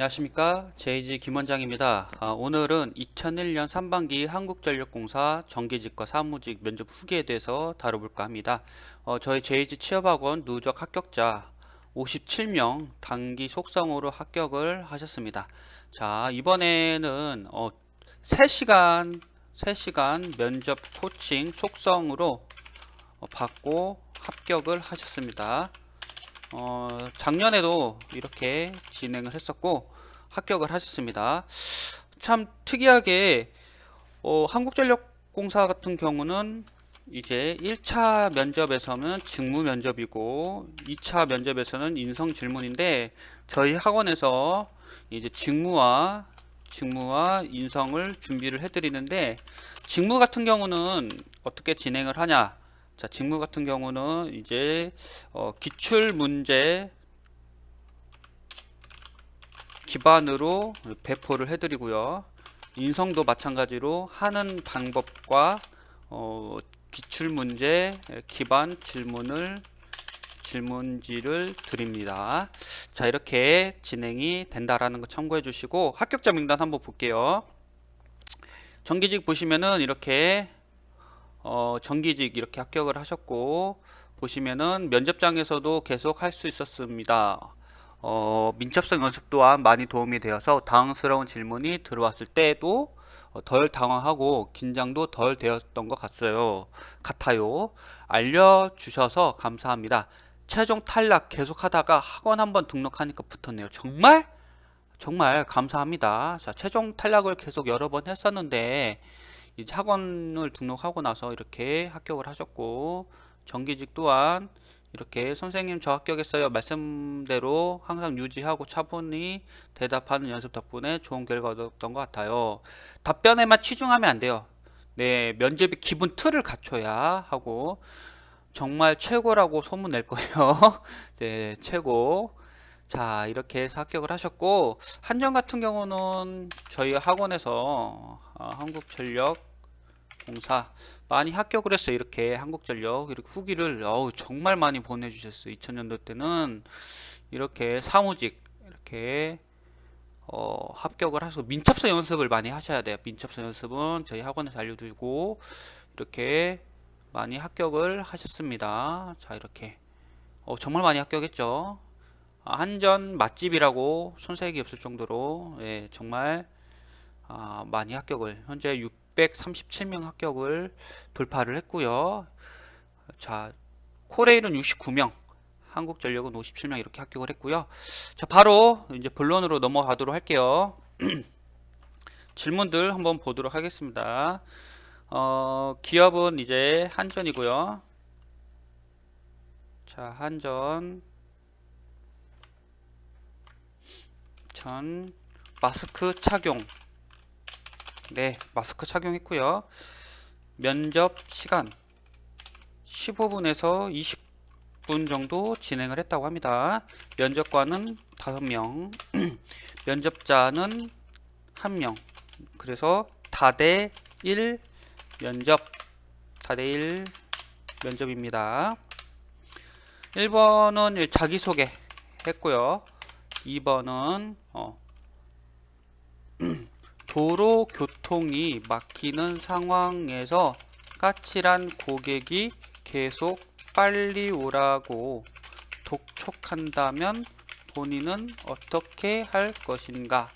안녕하십니까 제이지 김원장입니다. 아, 오늘은 2001년 3반기 한국전력공사 정기직과 사무직 면접 후기에 대해서 다뤄볼까 합니다. 어, 저희 제이지 취업학원 누적 합격자 57명 단기 속성으로 합격을 하셨습니다. 자 이번에는 어, 3시간 3시간 면접 코칭 속성으로 어, 받고 합격을 하셨습니다. 어, 작년에도 이렇게 진행을 했었고 합격을 하셨습니다. 참 특이하게 어, 한국전력공사 같은 경우는 이제 1차 면접에서는 직무 면접이고 2차 면접에서는 인성 질문인데 저희 학원에서 이제 직무와 직무와 인성을 준비를 해드리는데 직무 같은 경우는 어떻게 진행을 하냐? 자, 직무 같은 경우는 이제 어, 기출 문제 기반으로 배포를 해드리고요. 인성도 마찬가지로 하는 방법과 어, 기출 문제 기반 질문을 질문지를 드립니다. 자, 이렇게 진행이 된다라는 거 참고해 주시고 합격자 명단 한번 볼게요. 정기직 보시면은 이렇게 어, 정기직 이렇게 합격을 하셨고 보시면은 면접장에서도 계속 할 수 있었습니다. 어, 민첩성 연습 또한 많이 도움이 되어서 당황스러운 질문이 들어왔을 때도 어, 덜 당황하고 긴장도 덜 되었던 것 같아요. 같아요. 알려주셔서 감사합니다. 최종 탈락 계속 하다가 학원 한번 등록하니까 붙었네요. 정말? 정말 감사합니다. 자, 최종 탈락을 계속 여러 번 했었는데 이제 학원을 등록하고 나서 이렇게 합격을 하셨고 정기직 또한 이렇게 선생님 저 합격했어요 말씀대로 항상 유지하고 차분히 대답하는 연습 덕분에 좋은 결과 얻었던 것 같아요. 답변에만 치중하면 안 돼요. 네 면접이 기본 틀을 갖춰야 하고 정말 최고라고 소문 낼 거예요. 네 최고. 자 이렇게 해서 합격을 하셨고 한정 같은 경우는 저희 학원에서 아, 한국전력 공사. 많이 합격을 했어요 이렇게 한국전력 이렇게 후기를 어우 정말 많이 보내주셨어요. 2000년도 때는. 이렇게 사무직 이렇게 어, 합격을 하셔서 민첩서 연습을 많이 하셔야 돼요. 민첩서 연습은 저희 학원에서 알려드리고 이렇게 많이 합격을 하셨습니다. 자 이렇게. 어, 정말 많이 합격했죠. 아, 한전 맛집이라고 손색이 없을 정도로 예, 정말 아, 많이 합격을. 현재 637명 합격을 돌파를 했고요. 자, 코레일은 69명, 한국전력은 57명 이렇게 합격을 했고요. 자, 바로 이제 본론으로 넘어가도록 할게요. 질문들 한번 보도록 하겠습니다. 어, 기업은 이제 한전이고요. 자, 한전 전 마스크 착용 네, 마스크 착용했고요. 면접 시간 15분에서 20분 정도 진행을 했다고 합니다. 면접관은 5명, 면접자는 1명. 그래서 다대 1 면접, 다대 1 면접입니다. 1번은 자기소개 했고요. 2번은 어, 도로 교통이 막히는 상황에서 까칠한 고객이 계속 빨리 오라고 독촉한다면 본인은 어떻게 할 것인가?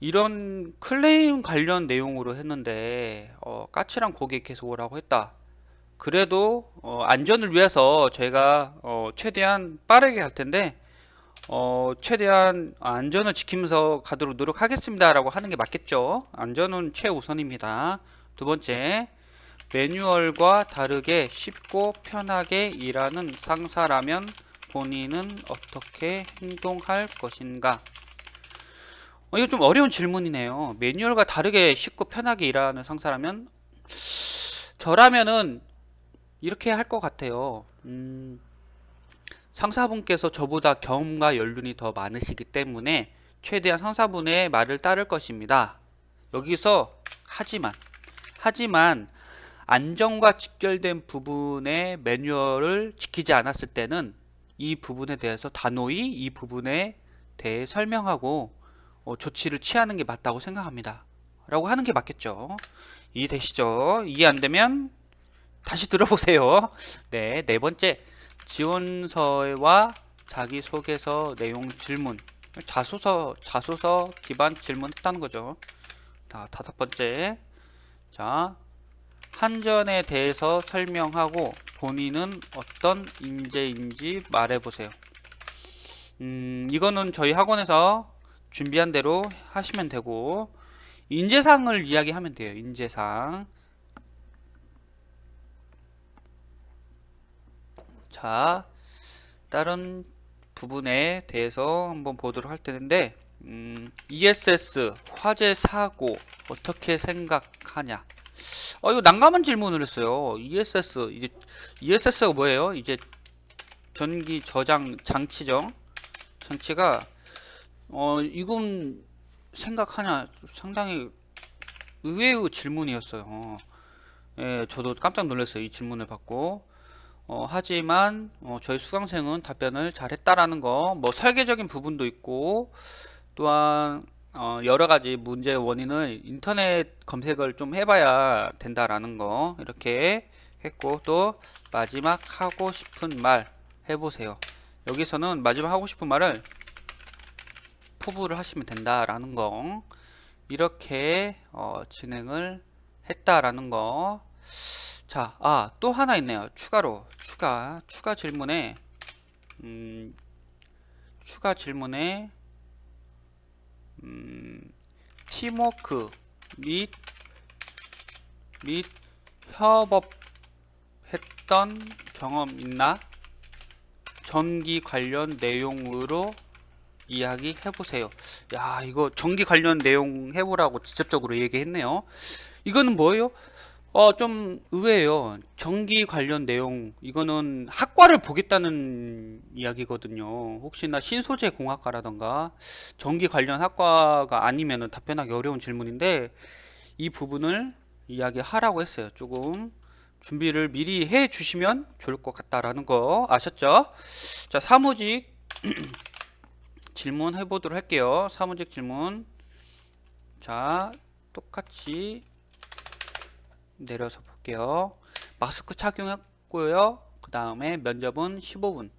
이런 클레임 관련 내용으로 했는데 어, 까칠한 고객 계속 오라고 했다. 그래도 어, 안전을 위해서 제가 어, 최대한 빠르게 갈 텐데 어, 최대한 안전을 지키면서 가도록 노력하겠습니다 라고 하는 게 맞겠죠. 안전은 최우선입니다. 두 번째, 매뉴얼과 다르게 쉽고 편하게 일하는 상사라면 본인은 어떻게 행동할 것인가? 어, 이거 좀 어려운 질문이네요. 매뉴얼과 다르게 쉽고 편하게 일하는 상사라면 저라면은 이렇게 할 것 같아요. 음, 상사분께서 저보다 경험과 연륜이 더 많으시기 때문에 최대한 상사분의 말을 따를 것입니다. 여기서 하지만 하지만 안전과 직결된 부분의 매뉴얼을 지키지 않았을 때는 이 부분에 대해서 단호히 이 부분에 대해 설명하고 어, 조치를 취하는 게 맞다고 생각합니다. 라고 하는 게 맞겠죠. 이해되시죠? 이해 안 되면 다시 들어보세요. 네, 네 번째 지원서와 자기소개서 내용 질문 자소서 자소서 기반 질문 했다는 거죠. 자, 다섯 번째 자 한전에 대해서 설명하고 본인은 어떤 인재인지 말해보세요. 음, 이거는 저희 학원에서 준비한 대로 하시면 되고 인재상을 이야기하면 돼요. 인재상. 자, 다른 부분에 대해서 한번 보도록 할 텐데 음, ESS 화재 사고 어떻게 생각하냐? 어 이거 난감한 질문을 했어요. ESS 이제 ESS가 뭐예요? 이제 전기 저장 장치죠. 장치가 어 이건 생각하냐 상당히 의외의 질문이었어요. 예, 저도 깜짝 놀랐어요. 이 질문을 받고. 어, 하지만 어, 저희 수강생은 답변을 잘했다라는 거, 뭐 설계적인 부분도 있고 또한 어, 여러 가지 문제의 원인을 인터넷 검색을 좀 해봐야 된다라는 거 이렇게 했고 또 마지막 하고 싶은 말 해보세요. 여기서는 마지막 하고 싶은 말을 포부를 하시면 된다라는 거 이렇게 어, 진행을 했다라는 거. 자, 아, 또 하나 있네요. 추가로 추가 추가 질문에 음, 추가 질문에 음, 팀워크 및, 및 협업했던 경험 있나? 전기 관련 내용으로 이야기 해 보세요. 야, 이거 전기 관련 내용 해보라고 직접적으로 얘기했네요. 이거는 뭐예요? 어, 좀 의외예요. 전기 관련 내용, 이거는 학과를 보겠다는 이야기거든요. 혹시나 신소재 공학과라던가 전기 관련 학과가 아니면 답변하기 어려운 질문인데 이 부분을 이야기하라고 했어요. 조금 준비를 미리 해 주시면 좋을 것 같다라는 거 아셨죠? 자, 사무직 질문 해보도록 할게요. 사무직 질문. 자, 똑같이 내려서 볼게요. 마스크 착용했고요. 그 다음에 면접은 15분.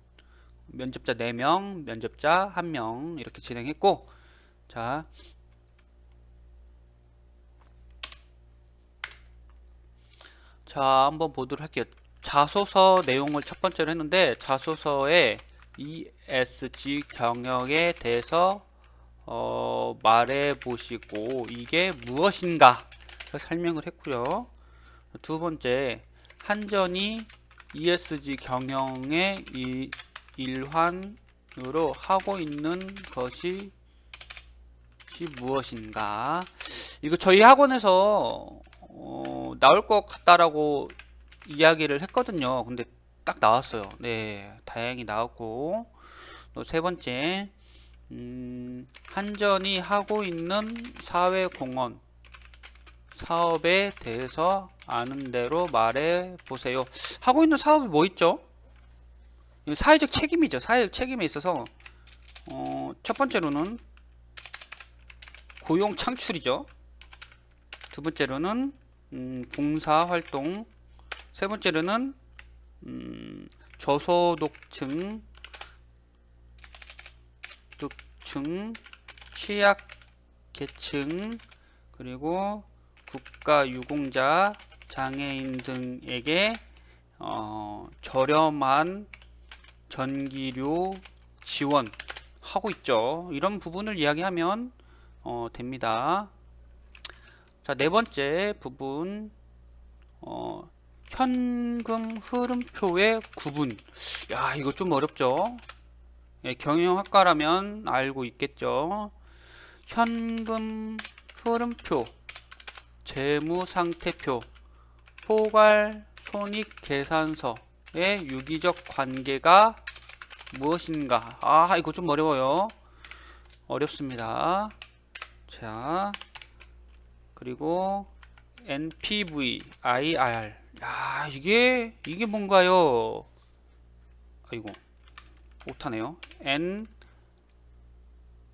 면접자 4명, 면접자 1명 이렇게 진행했고 자 자, 한번 보도록 할게요. 자소서 내용을 첫 번째로 했는데 자소서에 ESG 경영에 대해서 어, 말해 보시고 이게 무엇인가 설명을 했고요. 두 번째, 한전이 ESG 경영의 이 일환으로 하고 있는 것이 무엇인가? 이거 저희 학원에서 어, 나올 것 같다라고 이야기를 했거든요. 근데 딱 나왔어요. 네, 다행히 나왔고 또 세 번째, 음, 한전이 하고 있는 사회공헌 사업에 대해서 아는 대로 말해 보세요. 하고 있는 사업이 뭐 있죠? 사회적 책임이죠. 사회적 책임에 있어서 어, 첫 번째로는 고용 창출이죠. 두 번째로는 음, 봉사 활동, 세 번째로는 음, 저소득층, 득층, 취약 계층, 그리고 국가 유공자, 장애인 등에게 어, 저렴한 전기료 지원 하고 있죠. 이런 부분을 이야기하면 어, 됩니다. 자, 네 번째 부분 어, 현금 흐름표의 구분. 야, 이거 좀 어렵죠? 예, 경영학과라면 알고 있겠죠. 현금 흐름표 재무상태표, 포괄 손익계산서의 유기적 관계가 무엇인가? 아, 이거 좀 어려워요. 어렵습니다. 자, 그리고 NPV, IR. 야, 이게, 이게 뭔가요? 아이고, 못하네요. N,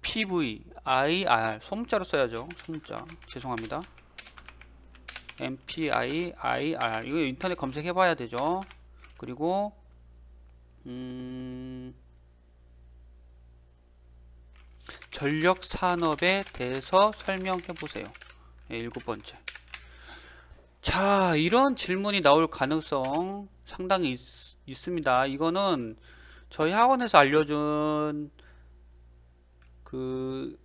MPV IR 소문자로 써야죠. 소문자. 죄송합니다. MPIIR 이거 인터넷 검색해 봐야 되죠. 그리고 음 전력 산업에 대해서 설명해 보세요. 예, 일곱 번째. 자, 이런 질문이 나올 가능성 상당히 있, 있습니다. 이거는 저희 학원에서 알려준 그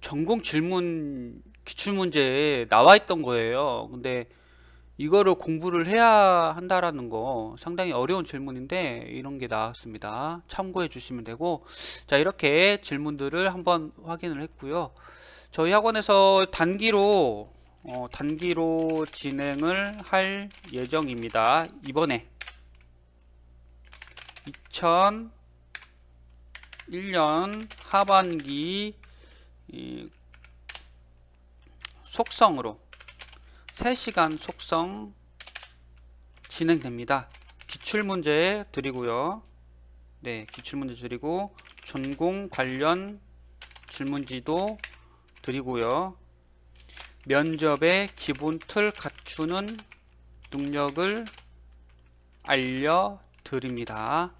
전공 질문 기출 문제에 나와 있던 거예요. 근데 이거를 공부를 해야 한다라는 거 상당히 어려운 질문인데 이런 게 나왔습니다. 참고해 주시면 되고 자 이렇게 질문들을 한번 확인을 했고요. 저희 학원에서 단기로 어, 단기로 진행을 할 예정입니다. 이번에 2001년 하반기 이 속성으로 3시간 속성 진행됩니다. 기출문제 드리고요. 네, 기출문제 드리고 전공 관련 질문지도 드리고요. 면접의 기본 틀 갖추는 능력을 알려드립니다.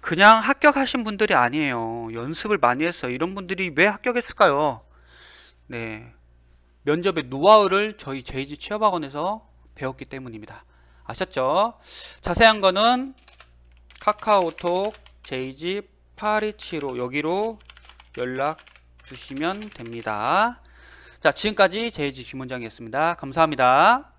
그냥 합격하신 분들이 아니에요. 연습을 많이 했어요. 이런 분들이 왜 합격했을까요? 네. 면접의 노하우를 저희 제이지 취업학원에서 배웠기 때문입니다. 아셨죠? 자세한 거는 카카오톡 제이지 827로 여기로 연락 주시면 됩니다. 자, 지금까지 제이지 김원장이었습니다. 감사합니다.